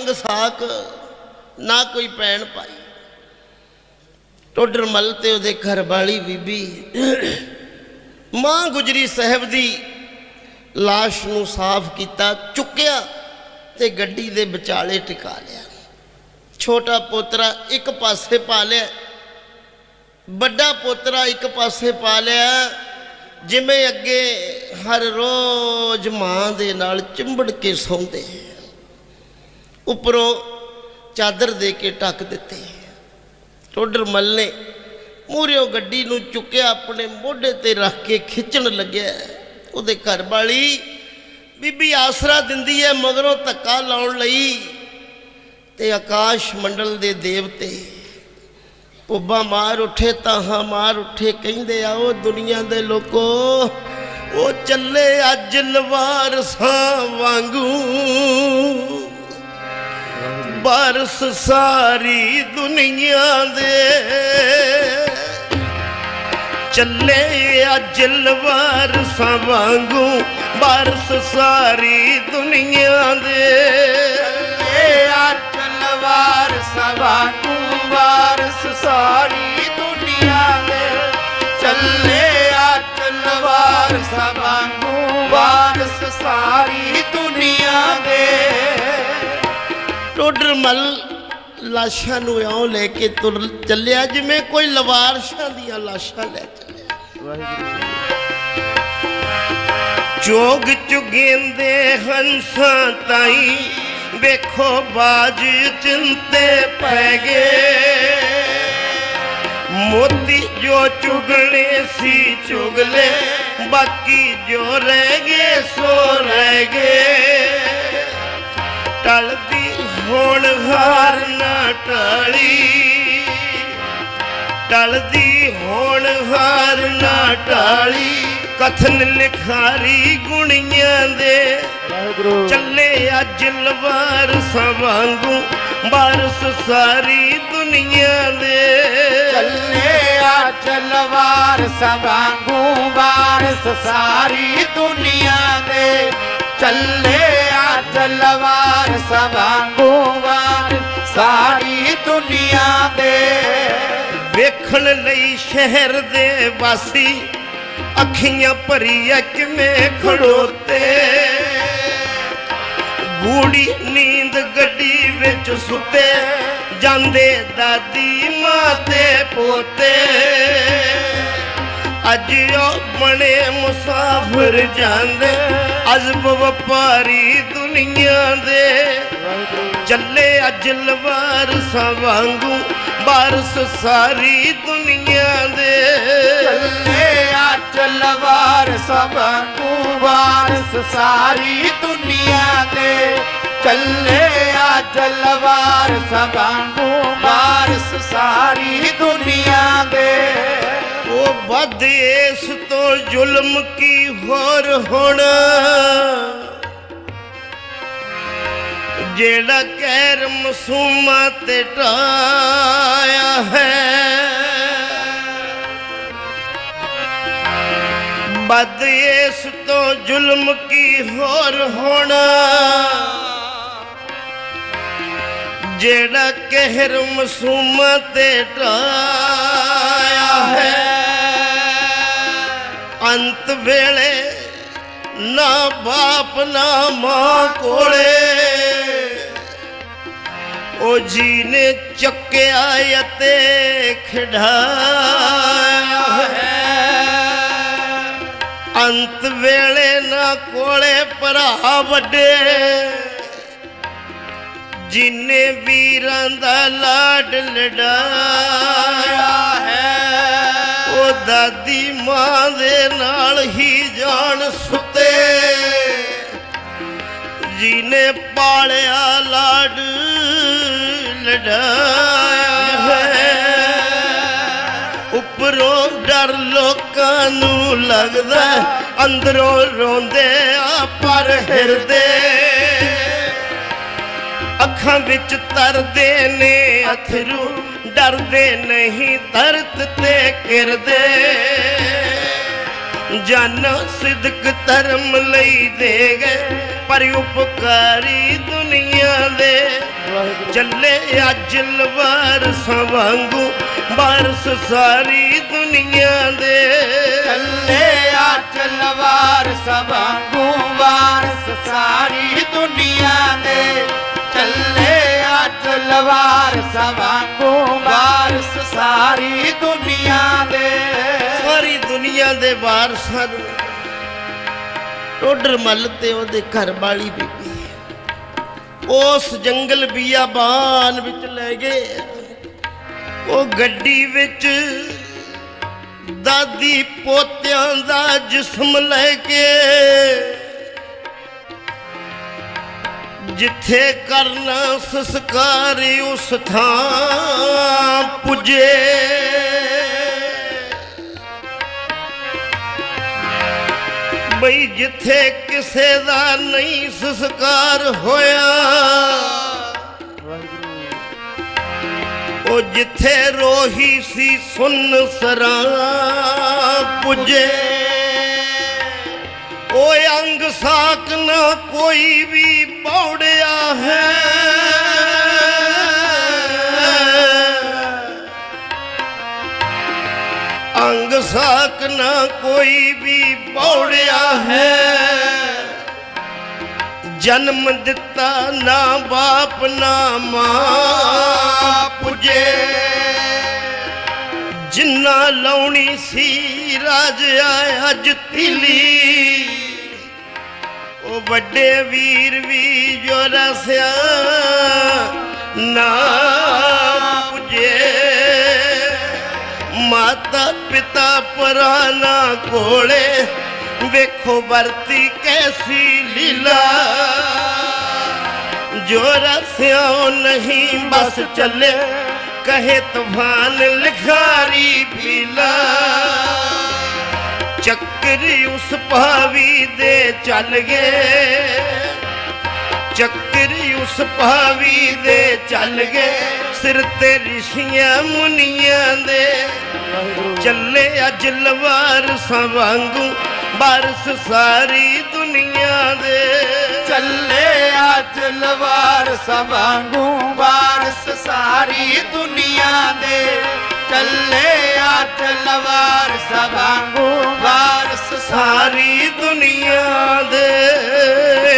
ਸੰਗ ਸਾਕ ਨਾ ਕੋਈ ਪੈਣ ਭਾਈ। ਟੋਡਰ ਮੱਲ ਤੇ ਉਹਦੇ ਘਰ ਵਾਲੀ ਬੀਬੀ, ਮਾਂ ਗੁਜਰੀ ਸਾਹਿਬ ਦੀ লাশ ਨੂੰ ਸਾਫ਼ ਕੀਤਾ, ਚੁੱਕਿਆ ਤੇ ਗੱਡੀ ਦੇ ਵਿਚਾਲੇ ਟਿਕਾ ਲਿਆ। ਛੋਟਾ ਪੋਤਰਾ ਇੱਕ ਪਾਸੇ ਪਾ ਲਿਆ, ਵੱਡਾ ਪੋਤਰਾ ਇੱਕ ਪਾਸੇ ਪਾ ਲਿਆ, ਜਿਵੇਂ ਅੱਗੇ ਹਰ ਰੋਜ਼ ਮਾਂ ਦੇ ਨਾਲ ਚਿੰਬੜ ਕੇ ਸੌਂਦੇ। ਉੱਪਰੋਂ ਚਾਦਰ ਦੇ ਕੇ ਢੱਕ ਦਿੱਤੇ। ਟੋਡਰ ਮੱਲ ਨੇ ਮੂਹਰਿਓ ਗੱਡੀ ਨੂੰ ਚੁੱਕਿਆ ਆਪਣੇ ਮੋਢੇ ਤੇ ਰੱਖ ਕੇ ਖਿੱਚਣ ਲੱਗਿਆ। ਉਹਦੇ ਘਰ ਵਾਲੀ ਬੀਬੀ ਆਸਰਾ ਦਿੰਦੀ ਹੈ ਮਗਰੋਂ ਧੱਕਾ ਲਾਉਣ ਲਈ ਤੇ ਆਕਾਸ਼ ਮੰਡਲ ਦੇ ਦੇਵਤੇ ਪੁੱਬਾ ਮਾਰ ਉੱਠੇ ਤਾਹਾਂ ਮਾਰ ਉੱਠੇ, ਕਹਿੰਦੇ ਆ ਉਹ ਦੁਨੀਆ ਦੇ ਲੋਕੋ, ਉਹ ਚੱਲੇ ਅੱਜ ਨਵਾਰ ਸਾਂ ਵਾਂਗੂ ਬਰਸ ਸਾਰੀ ਦੁਨੀਆ ਦੇ। ਚੱਲੇ ਅੱਜ ਲਵਾਰਸਾਂ ਵਾਂਗੂ ਬਰਸ ਸਾਰੀ ਦੁਨੀਆ ਦੇ। ਏ ਆ ਤਲਵਾਰ ਸਵਾਂਗੂ ਵਾਰਸ ਸਾਰੀ ਦੁਨੀਆ ਦੇ। ਚੱਲੇ ਆ ਤਲਵਾਰ ਟੋਡਰ ਲਾਸ਼ਾਂ ਨੂੰ ਇਉਂ ਲੈ ਕੇ ਤੁਰ ਚੱਲਿਆ, ਜਿਵੇਂ ਕੋਈ ਲਵਾਰਸ਼ਾਂ ਦੀਆਂ ਲਾਸ਼ਾਂ ਲੈ ਚੱਲਿਆ। ਚੋਗ ਚੁਗੇਂਦੇ ਹੰਸਾਂ ਤਾਈ, ਵੇਖੋ ਬਾਜ ਚਿੰਤੇ ਪੈ ਗਏ। ਮੋਤੀ ਜੋ ਚੁਗਣੇ ਸੀ ਚੁਗਲੇ ਬਾਕੀ ਜੋ ਰਹਿ ਗਏ ਸੋ ਟਲਦੀ ਹੁਣ ਹਾਰ ਨਾ ਟਾਲੀ। ਕਥਨ ਲਿਖਾਰੀ ਗੁਣੀਆਂ ਦੇ। ਚੱਲੇ ਅੱਜ ਲਵਾਰ ਵਾਂਗੂ ਬਾਰਸ ਸਾਰੀ ਦੁਨੀਆ ਦੇ। ਚੱਲੇ ਆ ਤਲਵਾਰ ਸਵਾਂਗੂ ਵਾਰਸ ਸਾਰੀ ਦੁਨੀਆ ਦੇ। ਚੱਲੇ ਆ ਤਲਵਾਰ ਸਵਾਂਗੂ ਵਾਰਸ ਸਾਰੀ ਦੁਨੀਆ ਲਈ ਸ਼ਹਿਰ ਦੇ ਵਾਸੀ, ਅੱਖੀਆਂ ਭਰੀਆਂ ਕਿਵੇਂ ਖੜੋਤੇ? ਗੂੜੀ ਨੀਂਦ ਗੱਡੀ ਵਿੱਚ ਸੁੱਤੇ, ਜਾਂਦੇ ਦਾਦੀ ਮਾਂ ਤੇ ਪੋਤੇ। ਅੱਜ ਉਹ ਬਣੇ ਮੁਸਾਫਰ ਜਾਂਦੇ, ਅਜ਼ਬ ਵਪਾਰੀ ਦੁਨੀਆ ਦੇ। ਚੱਲੇ ਅੱਜ ਲਵਾਰ ਵਾਂਗੂ ਬਾਰਸ ਸਾਰੀ ਦੁਨੀਆ ਦੇ। ਚੱਲੇ ਆ ਤਲਵਾਰ ਸਵਾਂਗੂ ਵਾਰਸ ਸਾਰੀ ਦੁਨੀਆ ਦੇ। ਚੱਲੇ ਆ ਤਲਵਾਰ ਸਵਾਂਗੂ ਵਾਰਸ ਸਾਰੀ ਦੁਨੀਆ ਦੇ। ਉਹ ਵੱਧ ਇਸ ਤੋਂ ਜ਼ੁਲਮ ਕੀ ਹੋਰ ਹੋਣਾ? ਜਿਹੜਾ ਕਹਿਰ ਮਸੂਮਾਂ ਤੇ ਢਾਇਆ ਹੈ। ਵੱਧ ਇਸ ਤੋਂ ਜ਼ੁਲਮ ਕੀ ਹੋਰ ਹੋਣਾ? ਜਿਹੜਾ ਕਹਿਰ ਮਸੂਮਾਂ ਤੇ ਢਾਇਆ ਹੈ। ਅੰਤ ਵੇਲੇ ਨਾ ਬਾਪ ਨਾ ਮਾਂ ਕੋਲੇ ਉਹ ਜੀ ਨੇ ਚੱਕਿਆ ਅਤੇ ਖਿਡਾਇਆ ਹੈ। ਅੰਤ ਵੇਲੇ ਨਾ ਕੋਲੇ ਭਰਾ ਵੱਡੇ। ਜਿਨੇ ਵੀਰਾਂ ਦਾ ਲਾਡ ਲੜਾਇਆ ਹੈ। ਉਹ ਦਾਦੀ ਮਾਂ ਦੇ ਨਾਲ ਹੀ ਜਾਣ ਸੁੱਤੇ। ਜਿਨੇ ਪਾਲਿਆ ਲਾਡ ਲਡਾਇਆ ਹੈ। ਉੱਪਰੋਂ ਡਰ ਲੋਕਾਂ ਨੂੰ ਲੱਗਦਾ ਅੰਦਰੋਂ ਰੋਂਦੇ ਆ ਪਰ ਹਿਰਦੇ। ਅੱਖਾਂ ਵਿੱਚ ਤਰਦੇ ਨੇ ਅਥਰੂ। ਡਰਦੇ ਨਹੀਂ ਤਰਤ ਤੇ ਕਿਰਦੇ। ਜਨ ਸਿਦਕ ਧਰਮ ਲਈ ਦੇ ਗਏ। ਪਰ ਉਪਕਾਰੀ ਦੁਨੀਆ ਦੇ ਚੱਲੇ ਅੱਜ ਲਵਾਰਸਾਂ ਵਾਂਗੂ ਬਾਰਸ ਸਾਰੀ ਦੁਨੀਆ ਦੇ। ਚੱਲੇ ਅੱਜ ਲਵਾਰ ਸਭਾਂਗੂ ਵਾਰਸ ਸਾਰੀ ਦੁਨੀਆ ਦੇ। ਚੱਲੇ ਅੱਜ ਲਵਾਰ ਸਭਾਂਗੂ ਵਾਰਸ ਸਾਰੀ ਦੁਨੀਆ ਦੇ। ਸਾਰੀ ਦੁਨੀਆ ਦੇ ਵਾਰਸਾਂ ਨੂੰ ਟੋਡਰ ਮੱਲ ਤੇ ਉਹਦੇ ਘਰ ਵਾਲੀ ਬੀਬੀ ਉਸ ਜੰਗਲ ਬੀਆਬਾਨ ਵਿੱਚ ਲੈ ਗਏ। ਉਹ ਗੱਡੀ ਵਿੱਚ ਦਾਦੀ ਪੋਤਿਆਂ ਦਾ ਜਿਸਮ ਲੈ ਕੇ ਜਿੱਥੇ ਕਰਨਾ ਸੰਸਕਾਰ ਉਸ ਥਾਂ ਪੁੱਜੇ। ਜਿੱਥੇ ਕਿਸੇ ਦਾ ਨਹੀਂ ਸੰਸਕਾਰ ਹੋਇਆ। ਉਹ ਜਿੱਥੇ ਰੋਹੀ ਸੀ ਸੁਨ ਸਰਾਂ ਪੁੱਜੇ। ਉਹ ਅੰਗ ਸਾਕ ਨਾ ਕੋਈ ਵੀ ਪੌੜਿਆ ਹੈ। ਸਾਕ ਨਾ ਕੋਈ ਵੀ ਪੌੜਿਆ ਹੈ। ਜਨਮ ਦਿੱਤਾ ਨਾ ਬਾਪ ਨਾ ਮਾਂ ਪੁਜੇ। ਜਿੰਨਾ ਲਾਉਣੀ ਸੀ ਰਾਜ ਆਇਆ ਅੱਜ ਤਿਲੀ। ਉਹ ਵੱਡੇ ਵੀਰ ਵੀ ਜੋ ਰਸਿਆ ਨਾ ਮਾਤਾ ਪਿਤਾ ਪਰਾਨਾ ਕੋਲੇ ਵੇਖੋ ਵਰਤੀ ਕੈਸੀ ਲੀਲਾ। ਜੋ ਰਸਿਆ ਨਹੀਂ ਬਸ ਚੱਲੇ ਕਹੇ ਤੂਫਾਨ ਲਿਖਾਰੀ ਪੀਲਾ। ਚੱਕਰੀ ਉਸ ਭਾਵੀ ਦੇ ਚੱਲ ਗਏ। ਚੱਕਰੀ ਉਸ ਭਾਵੀ ਦੇ ਚੱਲ ਗਏ। ਸਿਰ ਤੇ ਰਿਸ਼ੀਆਂ ਮੁਨੀਆਂ ਦੇ ਚੱਲੇ ਅੱਜ ਲਵਾਰ ਵਾਂਗੂ ਬਾਰਸ ਸਾਰੀ ਦੁਨੀਆ ਦੇ। ਚੱਲੇ ਅੱਜ ਲਵਾਰ ਸਭਾਂਗੂ ਬਾਰਸ ਸਾਰੀ ਦੁਨੀਆ ਦੇ। ਚੱਲੇ ਅੱਜ ਲਵਾਰ ਸਭਾਂਗੂ ਬਾਰਸ ਸਾਰੀ ਸਾਰੀ ਦੁਨੀਆ ਦੇ।